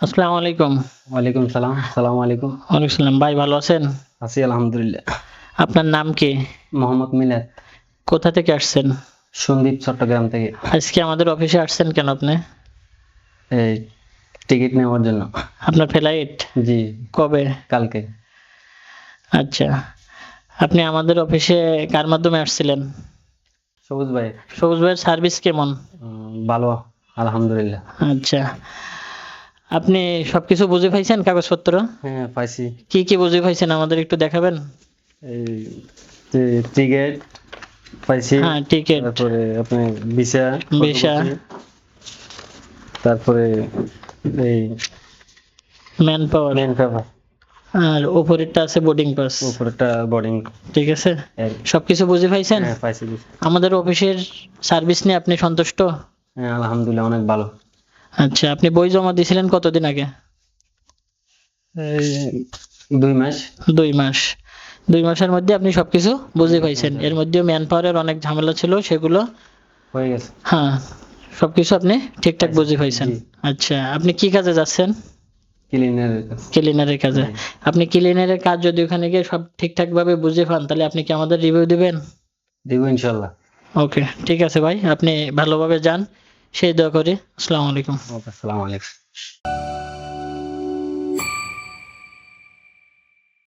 আসসালামু আলাইকুম ওয়ালাইকুম সালাম সালাম আলাইকুম ওয়ালাইকুম সালাম। ভাই ভালো আছেন? আছি আলহামদুলিল্লাহ। আপনার নাম কি? মোহাম্মদ মিলাদ কোথা থেকে আসছেন? সন্দীপ চট্টগ্রাম থেকে। আজকে আমাদের অফিসে আসছেন কেন আপনি? এই টিকিট নেওয়ার জন্য। আপনার ফ্লাইট? জি। কবে? কালকে। আচ্ছা। আপনি আমাদের অফিসে কার মাধ্যমে আসছিলেন? সবুজ ভাই সবুজ ভাইয়ের সার্ভিস কেমন? ভালো আলহামদুলিল্লাহ। আচ্ছা। আপনি সবকিছু বুঝে পাইছেন কাগজপত্র হ্যাঁ পাইছি। কি কি বুঝে পাইছেন আমাদের একটু দেখাবেন? এই টিকিট পাইছি হ্যাঁ টিকিট। তারপরে আপনি ভিসা ভিসা। তারপরে এই ম্যান পাওয়ার। মেন পেপার আর উপরেরটা আছে বোর্ডিং পাস। উপরেটা বোর্ডিং। ঠিক আছে? সবকিছু বুঝে পাইছেন? হ্যাঁ পাইছি। আমাদের অফিসের সার্ভিস নিয়ে আপনি সন্তুষ্ট? হ্যাঁ আলহামদুলিল্লাহ অনেক ভালো। আচ্ছা আপনি বই জমা দিয়েছিলেন কতদিন আগে? দুই মাস। দুই মাস। দুই মাসের মধ্যে আপনি সবকিছু বুঝে পাইছেন। এর মধ্যেও ম্যান পাওয়ারের অনেক ঝামেলা ছিল সেগুলো হয়ে গেছে। হ্যাঁ সবকিছু আপনি ঠিকঠাক বুঝে পাইছেন। আচ্ছা আপনি কি কাজে যাচ্ছেন? ক্লিনারের কাজে। আপনি ক্লিনারের কাজ যদি ওখানে গিয়ে সব ঠিকঠাক ভাবে বুঝে পান তাহলে আপনি কি আমাদের রিভিউ দিবেন? দিব ওকে ঠিক আছে ভাই। আপনি ভালোভাবে যান। সেই দোয়া করি। আসসালামু আলাইকুম। আসসালামু আলাইকুম